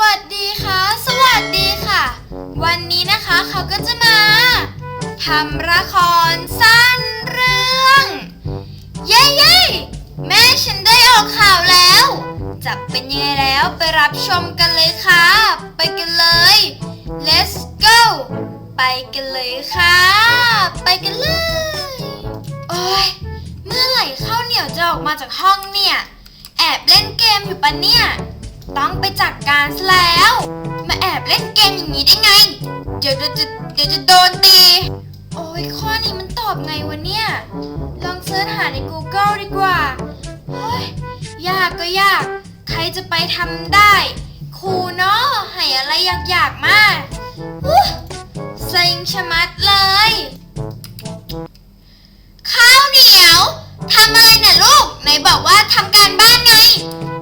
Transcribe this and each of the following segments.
วัสดีค่ะ สวัสดีค่ะ วันนี้นะคะเขาก็จะมาทำละครสั้นเรื่อง เย้เย้แม่ฉันได้ออกข่าวแล้ว จะเป็นยังไงแล้วไปรับชมกันเลยค่ะ ไปกันเลย let's go ไปกันเลยค่ะ ไปกันเลย โอ้ยเมื่อไหร่ข้าวเหนียวจะออกมาจากห้องเนี่ย แอบเล่นเกมอยู่ปะเนี่ย ต้องไปจัดการซะแล้ว มาแอบเล่นเกมอย่างนี้ได้ไง เดี๋ยวจะเดี๋ยวจะโดนตี โอ้ยข้อนี้มันตอบไงวะเนี่ย ลองเสิร์ชหาใน Google ดีกว่า เฮ้ย ยากก็ยาก ใครจะไปทำได้ ครูเนาะให้อะไรยากๆมากอุ๊ยเซ็งชะมัดเลย ข้าวเหนียวทำอะไรน่ะลูก ไหนบอกว่าทำการบ้านไง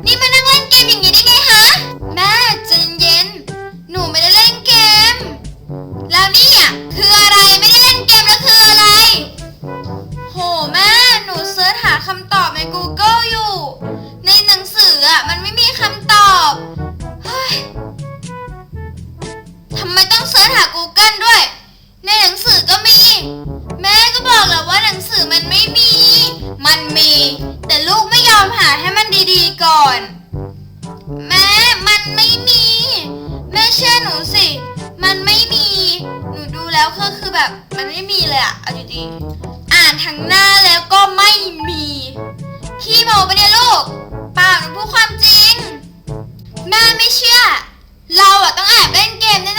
นี่มานั่งเล่นเกมอย่างนี้ได้ แม่ใจเย็น หนูไม่ได้เล่นเกม แล้วนี่อะคืออะไรไม่ได้เล่นเกมแล้วคืออะไร โหแม่หนูเสิร์ชหาคำตอบใน Google อยู่ ในหนังสืออะมันไม่มีคำตอบ เฮ้ยทำไมต้องเสิร์ชหา Google ด้วย ในหนังสือก็มี แม่ก็บอกแล้วว่าหนังสือมันไม่มี มันมี แต่ลูกไม่ยอมหาให้มันดีๆก่อน เชื่อหนูสิ มันไม่มี หนูดูแล้วก็คือแบบ มันไม่มีเลยอะเอาจริงๆอ่านทั้งหน้าแล้วก็ไม่มีขี้โมไปเนี่ยลูกเปล่าหนูพูดความจริง แม่ไม่เชื่อ เราอะต้องแอบเล่นเกมแ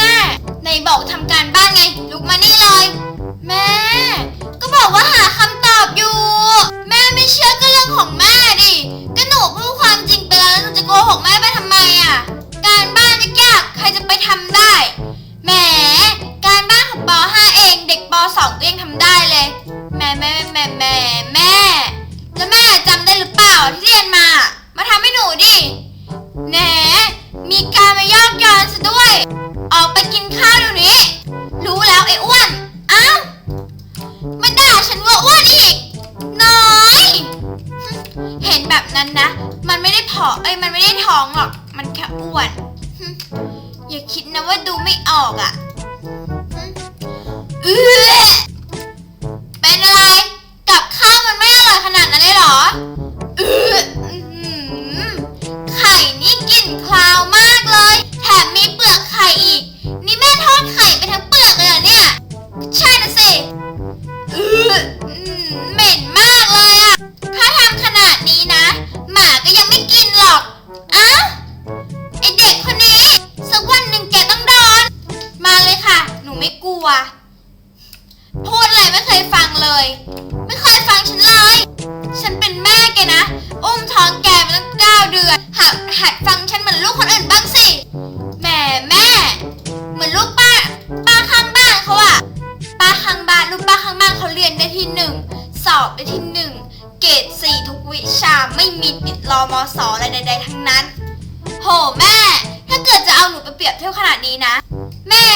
มีการมายอกย้อนซะด้วย ออกไปกินข้าวเดี๋ยวนี้ รู้แล้วไอ้อ้วนอ้าวมาด่าฉันว่าอ้วนอีก น้อย เห็นแบบนั้นนะ มันไม่ได้ผอมเอ้ยมันไม่ได้ท้องหรอก มันแค่อ้วน อย่าคิดนะว่าดูไม่ออกอะ่ะเออ หัดฟังฉันเหมือนลูกคนอื่นบ้างสิ แหมแม่ เหมือนลูกป้า ป้าข้างบ้านเขาอะป้าข้างบ้านลูกป้าข้างบ้านเขาเรียนได้ที่หนึ่ง สอบได้ที่หนึ่ง เกรดสี่ทุกวิชาไม่มีติดรอมอสออะไรใดๆทั้งนั้น โหแม่ ถ้าเกิดจะเอาหนูไปเปรียบเทียบขนาดนี้นะ แม่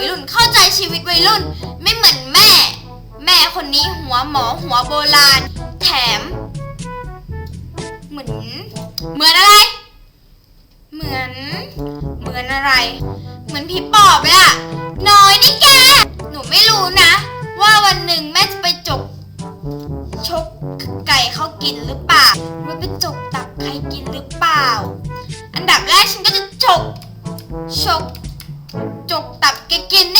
วัยรุ่น เข้าใจชีวิตวัยรุ่น ไม่เหมือนแม่ แม่คนนี้หัวหมอหัวโบราณ แถม เหมือน เหมือนอะไร เหมือน เหมือนอะไร เหมือนผีปอบเลยอะน้อยนี่แก หนูไม่รู้นะ ว่าวันหนึ่งแม่จะไปจกชกไก่เขากินหรือเปล่าว่าไปจกตับใครกินหรือเปล่า อันดับแรกฉันก็จะจกชก จกตับแกกินนี่แ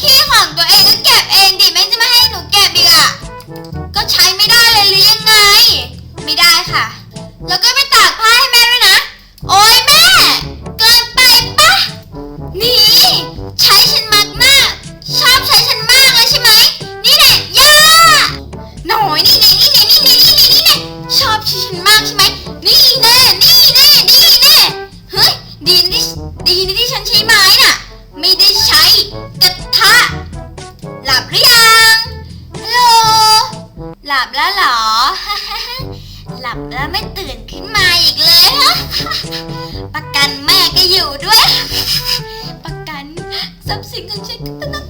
ยขี้ของตัวเองก็เก็บเองดิแม่จะไม่ให้หนูเก็บอีกอะก็ใช้ไม่ได้เลยหรือยังไง ไม่ได้ค่ะ แล้วก็ไปตากผ้าให้แม่ด้วยนะ โอ้ยแม่ เกินไปปะนี่ ใช้ฉันมากมาก ชอบใช้ฉันมากเลยใช่ไหม นี่แหละย่าหน่อยนี่แน่นี่แน่นี่แน่นี่แน่นี่แน่ชอบใช้ฉันมากใช่ไหมนี่แน่ ทรัพย์สินของฉันก็ต้อง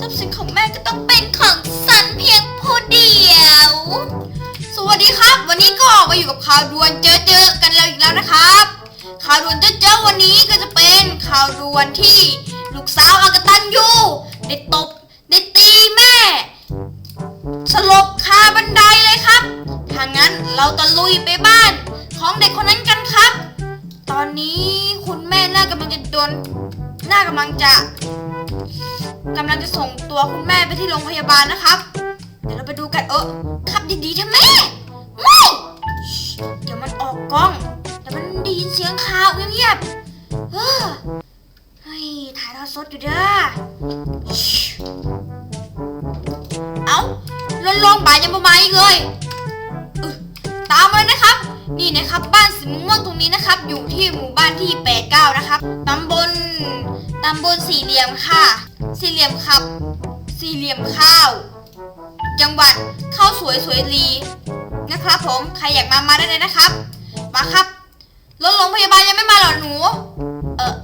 ทรัพย์สินของแม่ก็ต้องเป็นของสันเพียงผู้เดียว สวัสดีครับ วันนี้ก็มาอยู่กับข่าวด่วนเจอเจอกันแล้วอีกแล้วนะครับ ข่าวด่วนเจอเจอวันนี้ก็จะเป็นข่าวด่วนที่ลูกสาวอากตันยูได้ตบได้ตีแม่ สลบคาบันไดเลยครับถ้างั้นเราตะลุยไปบ้านของเด็กคนนั้นกันครับ ตอนนี้คุณแม่น่ากำลังจะโดน น่ากำลังจะกำลังจะส่งตัวคุณแม่ไปที่โรงพยาบาลนะครับ เดี๋ยวเราไปดูกันเออขับดีๆเถอะแม่ไม่เดี๋ยวมันออกกล้องเดี๋ยวมันดีเสียงข่าวเงียบๆเออเฮ้ยถ่ายทอดสดอยู่เด้อเอ้าลนลงบ่ายยังบ่มาอีกเลยตามมานะครับ นี่นะครับบ้านสีม่วงตรงนี้นะครับ อยู่ที่หมู่บ้านที่ 89 นะครับตำบลตำบลสี่เหลี่ยมค่ะ สี่เหลี่ยมครับ สี่เหลี่ยมข้าว จังหวัดข้าวสวยสวยรีนะครับผมใครอยากมามาได้เลยนะครับ มาครับรถโรงพยาบาลยังไม่มาหรอหนู เออ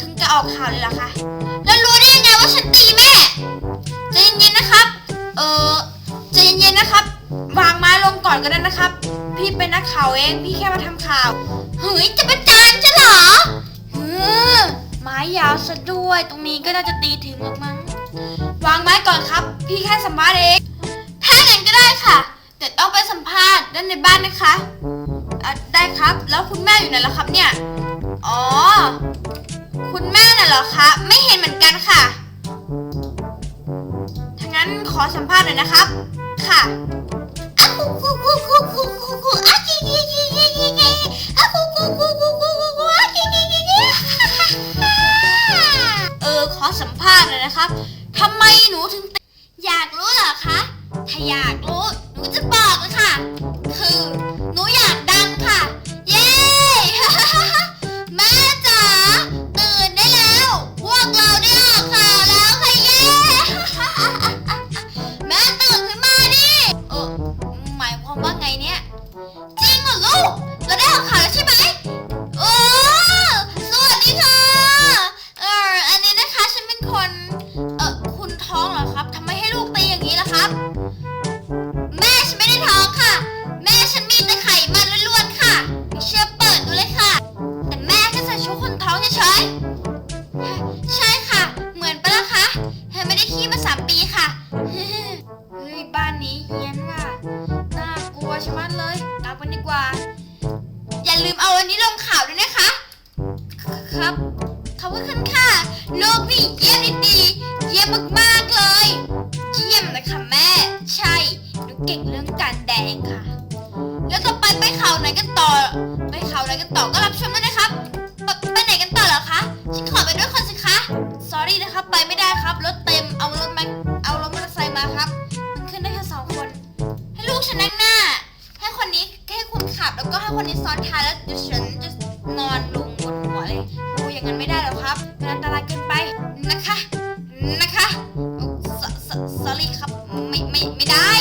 ถึงจะออกข่าวเลยเหรอคะแล้วรู้ได้ยังไงว่าฉันตีแม่ใจเย็นๆนะครับ เออใจเย็นๆนะครับ วางไม้ลงก่อนก็ได้นะครับ พี่เป็นนักข่าวเองพี่แค่มาทำข่าวเฮ้ยจะประจานจะเหรอเออไม้ยาวซะด้วย ตรงนี้ก็น่าจะตีถึงหรอกมั้งวางไม้ก่อนครับ พี่แค่สัมภาษณ์เองถ้าอย่างนั้นก็ได้ค่ะ แต่ต้องไปสัมภาษณ์ด้านในบ้านนะคะอะได้ครับ แล้วคุณแม่อยู่ไหนล่ะครับเนี่ย อ๋อ คุณแม่น่ะเหรอคะ ไม่เห็นเหมือนกันค่ะถ้างั้นขอสัมภาษณ์หน่อยนะครับ ค่ะ เออขอสัมภาษณ์หน่อยนะครับ ชะมันเลยกลับกันดีกว่า อย่าลืมเอาอันนี้ลงข่าวด้วยนะคะ ครับขอบคุณค่ะโลกนี่เยี่ยมดีเยี่ยมมากๆเลย เยี่ยมนะคะแม่ ใช่หนูเก่งเรื่องการแดงค่ะ แล้วต่อไปไปข่าวไหนกันต่อ ไปข่าวไหนกันต่อก็รับชมได้นะครับ ไปไหนกันต่อเหรอคะ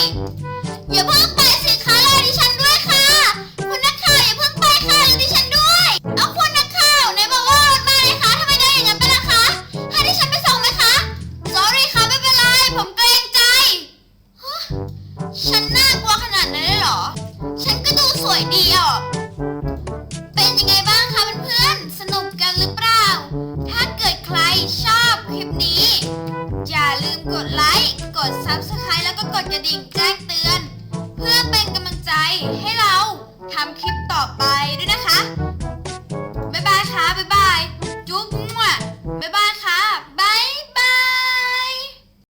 Yapamam